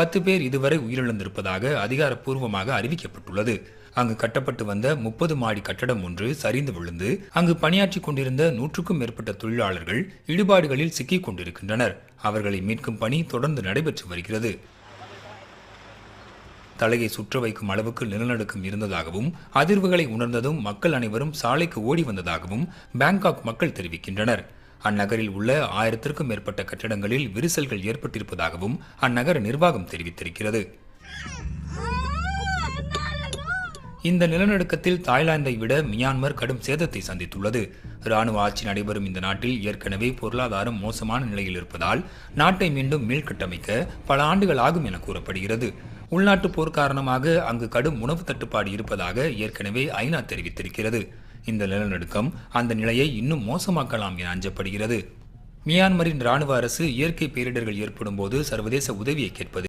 பத்து பேர் இதுவரை உயிரிழந்திருப்பதாக அதிகாரப்பூர்வமாக அறிவிக்கப்பட்டுள்ளது. அங்கு கட்டப்பட்டு வந்த முப்பது மாடி கட்டடம் ஒன்று சரிந்து விழுந்து அங்கு பணியாற்றிக் கொண்டிருந்த நூற்றுக்கும் மேற்பட்ட தொழிலாளர்கள் இடிபாடுகளில் சிக்கிக் கொண்டிருக்கின்றனர். அவர்களை மீட்கும் பணி தொடர்ந்து நடைபெற்று வருகிறது. தலையை சுற்ற வைக்கும் அளவுக்கு நிலநடுக்கம் இருந்ததாகவும் அதிர்வுகளை உணர்ந்ததும் மக்கள் அனைவரும் சாலைக்கு ஓடி வந்ததாகவும் பாங்காக் மக்கள் தெரிவிக்கின்றனர். அந்நகரில் உள்ள ஆயிரத்திற்கும் மேற்பட்ட கட்டடங்களில் விரிசல்கள் ஏற்பட்டிருப்பதாகவும் அந்நகர நிர்வாகம் தெரிவித்திருக்கிறது. இந்த நிலநடுக்கத்தில் தாய்லாந்தை விட மியான்மர் கடும் சேதத்தை சந்தித்துள்ளது. ராணுவ ஆட்சி நடைபெறும் இந்த நாட்டில் ஏற்கனவே பொருளாதாரம் மோசமான நிலையில் இருப்பதால் நாட்டை மீண்டும் மீள்கட்டமைக்க பல ஆண்டுகள் ஆகும் என கூறப்படுகிறது. உள்நாட்டு போர் காரணமாக அங்கு கடும் உணவு தட்டுப்பாடு இருப்பதாக ஏற்கனவே ஐநா தெரிவித்திருக்கிறது. இந்த நிலநடுக்கம் அந்த நிலையை இன்னும் மோசமாக்கலாம் என அஞ்சப்படுகிறது. மியான்மரின் இராணுவ அரசு இயற்கை பேரிடர்கள் ஏற்படும் போது சர்வதேச உதவியை கேட்பது